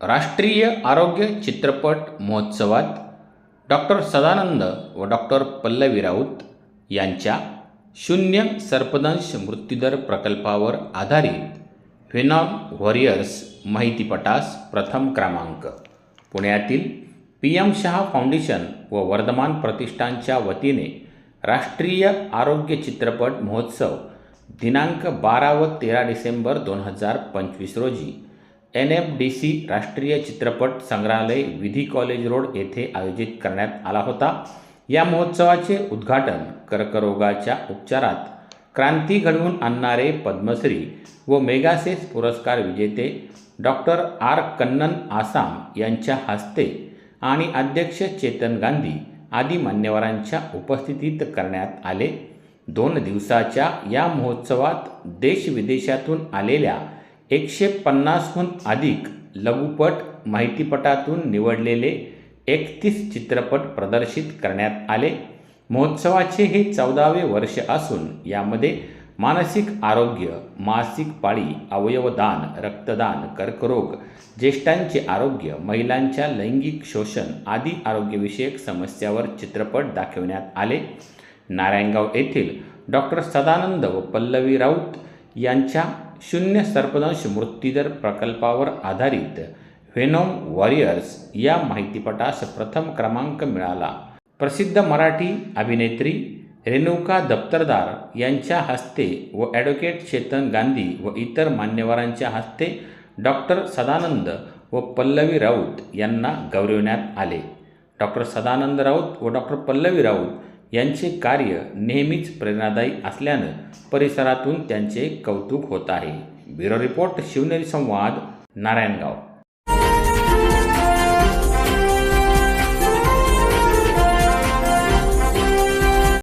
राष्ट्रीय आरोग्य चित्रपट महोत्सवात डॉक्टर सदानंद व डॉक्टर पल्लवी राऊत यांच्या शून्य सर्पदंश मृत्यूदर प्रकल्पावर आधारित व्हेनॉम वॉरियर्स माहितीपटास प्रथम क्रमांक. पुण्यातील पी एम शहा फाउंडेशन व वर्धमान प्रतिष्ठानच्या वतीने राष्ट्रीय आरोग्य चित्रपट महोत्सव दिनांक बारा व तेरा डिसेंबर दोन हजार पंचवीस रोजी एन एफ डी सी राष्ट्रीय चित्रपट संग्रहालय विधी कॉलेज रोड येथे आयोजित करण्यात आला होता. या महोत्सवाचे उद्घाटन कर्करोगाच्या उपचारात क्रांती घडवून आणणारे पद्मश्री व मेगासेस पुरस्कार विजेते डॉक्टर आर. कन्नन आसाम यांच्या हस्ते आणि अध्यक्ष चेतन गांधी आदी मान्यवरांच्या उपस्थितीत करण्यात आले. दोन दिवसाच्या या महोत्सवात देशविदेशातून आलेल्या एकशे पन्नासहून अधिक लघुपट माहितीपटातून निवडलेले एकतीस चित्रपट प्रदर्शित करण्यात आले. महोत्सवाचे हे चौदावे वर्ष असून यामध्ये मानसिक आरोग्य मासिक पाळी अवयवदान रक्तदान कर्करोग ज्येष्ठांचे आरोग्य महिलांच्या लैंगिक शोषण आदी आरोग्यविषयक समस्यावर चित्रपट दाखवण्यात आले. नारायणगाव येथील डॉक्टर सदानंद व पल्लवी राऊत यांच्या शून्य सर्पदंश मृत्यूदर प्रकल्पावर आधारित व्हेनोम वॉरियर्स या माहितीपटास प्रथम क्रमांक मिळाला. प्रसिद्ध मराठी अभिनेत्री रेणुका दप्तरदार यांच्या हस्ते व ॲडव्होकेट चेतन गांधी व इतर मान्यवरांच्या हस्ते डॉक्टर सदानंद व पल्लवी राऊत यांना गौरविण्यात आले. डॉक्टर सदानंद राऊत व डॉक्टर पल्लवी राऊत यांचे कार्य नेहमीच प्रेरणादायी असल्यानं परिसरातून त्यांचे कौतुक होत आहे. ब्युरो रिपोर्ट शिवनेरी संवाद नारायणगाव.